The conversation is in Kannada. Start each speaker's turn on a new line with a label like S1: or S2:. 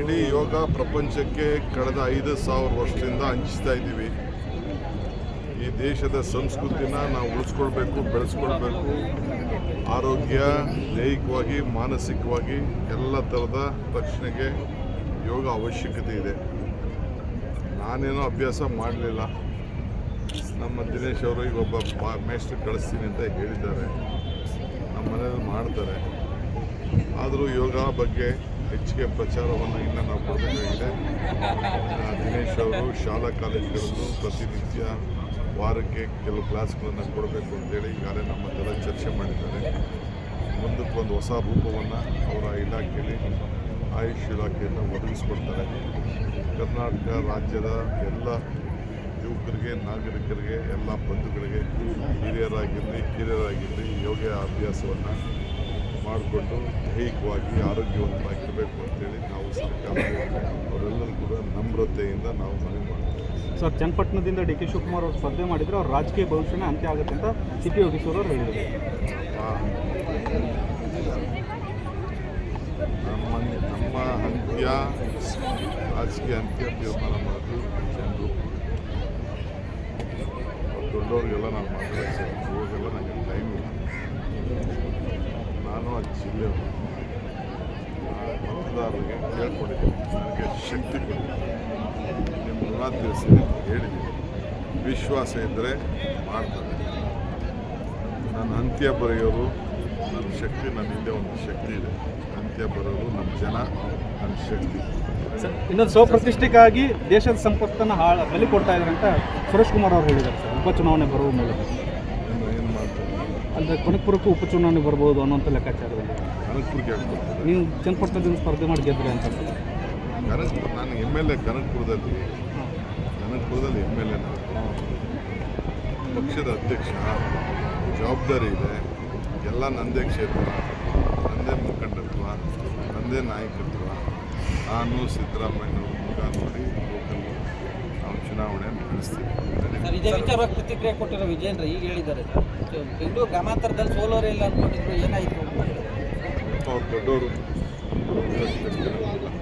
S1: ಇಡೀ ಯೋಗ ಪ್ರಪಂಚಕ್ಕೆ ಕಳೆದ ಐದು ಸಾವಿರ ವರ್ಷದಿಂದ ಹಂಚ್ತಾ ಇದ್ದೀವಿ. ಈ ದೇಶದ ಸಂಸ್ಕೃತಿನ ನಾವು ಉಳಿಸ್ಕೊಳ್ಬೇಕು, ಬೆಳೆಸ್ಕೊಳ್ಬೇಕು. ಆರೋಗ್ಯ, ದೈಹಿಕವಾಗಿ, ಮಾನಸಿಕವಾಗಿ ಎಲ್ಲ ಥರದ ರಕ್ಷಣೆಗೆ ಯೋಗ ಅವಶ್ಯಕತೆ ಇದೆ. ನಾನೇನೋ ಅಭ್ಯಾಸ ಮಾಡಲಿಲ್ಲ. ನಮ್ಮ ದಿನೇಶ್ ಅವರು ಈಗ ಒಬ್ಬ ಮೇಸ್ಟ್ರು ಕಳಿಸ್ತೀನಿ ಅಂತ ಹೇಳಿದ್ದಾರೆ. ನಮ್ಮ ಮನೇಲಿ ಮಾಡ್ತಾರೆ. ಆದರೂ ಯೋಗ ಬಗ್ಗೆ ಹೆಚ್ಚಿಗೆ ಪ್ರಚಾರವನ್ನು ಇನ್ನು ನಾವು ಕೊಡಬೇಕಾಗಿದೆ ದಿನೇಶ್ ಅವರು ಶಾಲಾ ಕಾಲೇಜುಗಳಲ್ಲೂ ಪ್ರತಿನಿತ್ಯ ವಾರಕ್ಕೆ ಕೆಲವು ಕ್ಲಾಸ್ಗಳನ್ನು ಕೊಡಬೇಕು ಅಂತೇಳಿ ಈಗಾಗಲೇ ನಮ್ಮದೆಲ್ಲ ಚರ್ಚೆ ಮಾಡಿದ್ದಾರೆ. ಮುಂದಕ್ಕೊಂದು ಹೊಸ ರೂಪವನ್ನು ಅವರ ಇಲಾಖೆಯಲ್ಲಿ ಆಯುಷ್ ಇಲಾಖೆಯನ್ನು ಒದಗಿಸ್ಕೊಡ್ತಾರೆ. ಕರ್ನಾಟಕ ರಾಜ್ಯದ ಎಲ್ಲ ಯುವಕರಿಗೆ, ನಾಗರಿಕರಿಗೆ, ಎಲ್ಲ ಬಂಧುಗಳಿಗೆ ಹಿರಿಯರಾಗಿರಲಿ, ಕಿರಿಯರಾಗಿರಲಿ ಯೋಗ ಅಭ್ಯಾಸವನ್ನು ಮಾಡಿಕೊಂಡು ದೈಹಿಕವಾಗಿ ಆರೋಗ್ಯವಂತವಾಗಿರಬೇಕು ಅಂತೇಳಿ ನಾವು ಸರ್ಕಾರ ಅವರೆಲ್ಲರೂ ಕೂಡ ನಮ್ರತೆಯಿಂದ ನಾವು ಮನವಿ ಮಾಡ್ತೀವಿ.
S2: ಸರ್ ಚನ್ನಪಟ್ಟಣದಿಂದ ಡಿ ಕೆ ಶಿವಕುಮಾರ್ ಅವರು ಸ್ಪರ್ಧೆ ಮಾಡಿದರೆ ಅವ್ರ ರಾಜಕೀಯ ಭವಿಷ್ಯನೇ ಅಂತ್ಯ ಆಗುತ್ತೆ ಅಂತ ಸಿ ಪಿ ಯೋಗೇಶ್ವರ್ ಅವರು ಹೇಳಿದರು.
S1: ನಮ್ಮ ನಮ್ಮ ಅಂತ್ಯ ರಾಜಕೀಯ ಅಂತ್ಯ ತೀರ್ಮಾನ ಮಾಡೋದು ಜನರು. ದೊಡ್ಡವ್ರಿಗೆಲ್ಲ ನಾನು ಮಾತಾಡ್ತೀನಿ ಹೋಗೆಲ್ಲ ನನಗೆ ಟೈಮ್ ಜಿಲ್ಲೆ ಮತದಾರರಿಗೆ ಕೇಳ್ಕೊಂಡಿದ್ದೀನಿ ನನಗೆ ಶಕ್ತಿ ಕೊಡಿ. ತೀರಿಸ್ತೀನಿ ಅಂತ ಹೇಳಿದ್ದೀನಿ. ವಿಶ್ವಾಸ ಇದ್ದರೆ ಮಾಡ್ತಾರೆ. ನನ್ನ ಅಂತ್ಯ ಬರೆಯೋರು ನನ್ನ ಶಕ್ತಿ, ನನ್ನ ಹಿಂದೆ ಒಂದು ಶಕ್ತಿ ಇದೆ. ಅಂತ್ಯ ಬರೋರು ನಮ್ಮ ಜನ, ನನ್ನ ಶಕ್ತಿ.
S2: ಇನ್ನೊಂದು ಸ್ವಪ್ರತಿಷ್ಠೆಗಾಗಿ ದೇಶದ ಸಂಪತ್ತನ್ನು ಹಾಳು ಬಲಿ ಕೊಡ್ತಾ ಇದ್ದಾರೆ ಅಂತ ಸುರೇಶ್ ಕುಮಾರ್ ಅವರು ಹೇಳಿದ್ದಾರೆ ಸರ್. ಉಪಚುನಾವಣೆ ಬರುವ ಮೂಲಕ. ಅಂದರೆ ಕನಕಪುರಕ್ಕೂ ಉಪಚುನಾವಣೆ ಬರ್ಬೋದು ಅನ್ನೋಂಥ ಲೆಕ್ಕಾಚಾರದಲ್ಲಿ?
S1: ಕನಕಪುರಕ್ಕೆ ಹೇಳ್ಕೊಡ್ತಾರೆ
S2: ನೀವು ಚನ್ನಪಟ್ಟಣದಿಂದ ಸ್ಪರ್ಧೆ ಮಾಡಿ ಗೆದ್ದರೆ ಅಂತ
S1: ಕನಕಪುರ ನಾನು ಎಂ ಎಲ್ ಎ ಕನಕಪುರದಲ್ಲಿ. ಕನಕಪುರದಲ್ಲಿ ಎಂ ಎಲ್ ಎ ಪಕ್ಷದ ಅಧ್ಯಕ್ಷ ಜವಾಬ್ದಾರಿ ಇದೆ. ಎಲ್ಲ ನಂದೇ ಕ್ಷೇತ್ರ ನಂದೇ ಮುಖಂಡತ್ವ ನಂದೇ ನಾಯಕತ್ವ. ನಾನು ಸಿದ್ದರಾಮಯ್ಯ ಮುಖ ನೋಡಿ ಲೋಕಲ್ ನಾವು ಚುನಾವಣೆ ನಡೆಸ್ತೀವಿ.
S3: ಸರ್, ಇದೇ ವಿಚಾರವಾಗಿ ಪ್ರತಿಕ್ರಿಯೆ ಕೊಟ್ಟಿರೋ ವಿಜೇಂದ್ರ ಈಗ ಹೇಳಿದ್ದಾರೆ ಸರ್. ಬೆಂಗಳೂರು ಗ್ರಾಮಾಂತರದಲ್ಲಿ ಸೋಲೋರೇ ಇಲ್ಲ ಅನ್ಕೊಂಡಿದ್ರು ಏನಾಯ್ತು
S1: ದೊಡ್ಡವರು.